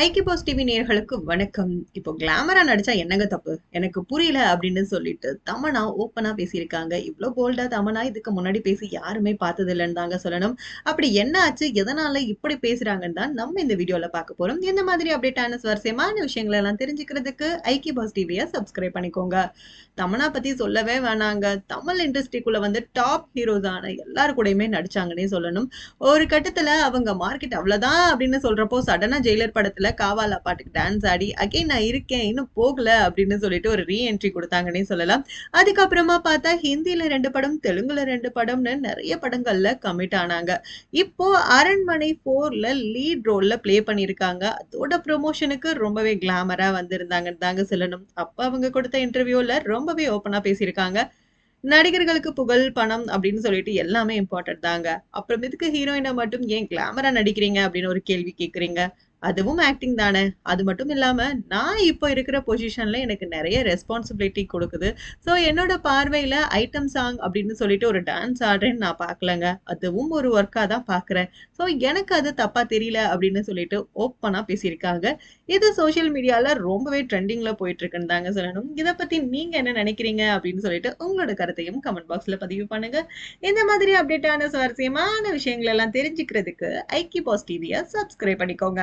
ஐக்கிய pass TV நேர்களுக்கு வணக்கம். இப்போ கிளாமரா நடிச்சா என்னங்க தப்பு? எனக்கு புரியல அப்படின்னு சொல்லிட்டு தமனா ஓப்பனா பேசியிருக்காங்க. இவ்வளோ போல்டா தமனா இதுக்கு முன்னாடி பேசி யாருமே பார்த்தது இல்லைன்னு தாங்க சொல்லணும். அப்படி என்ன ஆச்சு? எதனால இப்படி பேசுறாங்கன்னு தான் நம்ம இந்த வீடியோல பார்க்க போறோம். இந்த மாதிரி அப்டேட்டான சுவாரஸ்யமான விஷயங்களை எல்லாம் தெரிஞ்சுக்கிறதுக்கு ஐக்கிய பாஸ் டிவியை சப்ஸ்கிரைப் பண்ணிக்கோங்க. தமனா பத்தி சொல்லவே வேணாங்க. தமிழ் இண்டஸ்ட்ரிக்குள்ள வந்து டாப் ஹீரோஸான எல்லாரு கூடயுமே நடிச்சாங்கன்னே சொல்லணும். ஒரு கட்டத்துல அவங்க மார்க்கெட் அவ்வளவுதான் அப்படின்னு சொல்றப்போ சடனா ஜெயிலர் படத்துல காவாலா பாட்டுக்கு டான்ஸ் ஆடி அகைன் நான் இருக்கேன் இன்னும் போகல அப்படின்னு சொல்லிட்டு ஒரு ரீஎன்ட்ரி கொடுத்தாங்கன்னே சொல்லலாம். அதுக்கப்புறமா பார்த்தா ஹிந்தியில ரெண்டு படம் தெலுங்குல ரெண்டு படம்னு நிறைய படங்கள்ல கமிட் ஆனாங்க. இப்போ அரண்மனை போர்ல லீட் ரோல்ல பிளே பண்ணியிருக்காங்க. அதோட ப்ரொமோஷனுக்கு ரொம்பவே கிளாமரா வந்திருந்தாங்கன்னு தாங்க சொல்லணும். அப்ப அவங்க கொடுத்த இன்டர்வியூல ரொம்பவே ஓப்பனா பேசியிருக்காங்க. நடிகர்களுக்கு புகழ் பணம் அப்படின்னு சொல்லிட்டு எல்லாமே இம்பார்ட்டன்ட் தாங்க. அப்புறம் இதுக்கு ஹீரோயினை மட்டும் ஏன் கிளாமரா நடிக்கிறீங்க அப்படின்னு ஒரு கேள்வி கேட்குறீங்க அதுவும் ஆக்டிங் தானே. அது மட்டும் இல்லாமல் நான் இப்போ இருக்கிற பொசிஷனில் எனக்கு நிறைய ரெஸ்பான்சிபிலிட்டி கொடுக்குது. ஸோ என்னோட பார்வையில் ஐட்டம் சாங் அப்படின்னு சொல்லிட்டு ஒரு டான்ஸ் ஆடுறேன்னு நான் பார்க்கலங்க. அதுவும் ஒரு ஒர்க்காக தான் பார்க்குறேன். ஸோ எனக்கு அது தப்பாக தெரியல அப்படின்னு சொல்லிட்டு ஓப்பனாக பேசியிருக்காங்க. இது சோஷியல் மீடியாவில் ரொம்பவே ட்ரெண்டிங்கில் போயிட்டுருக்குன்னு தாங்க சொல்லணும். இதை பற்றி நீங்கள் என்ன நினைக்கிறீங்க அப்படின்னு சொல்லிட்டு உங்களோட கருத்தையும் கமெண்ட் பாக்ஸில் பதிவு பண்ணுங்க. இந்த மாதிரி அப்டேட்டான சுவாரஸ்யமான விஷயங்கள் எல்லாம் தெரிஞ்சுக்கிறதுக்கு ஐக்கி பாஸ் டிவியை சப்ஸ்கிரைப் பண்ணிக்கோங்க.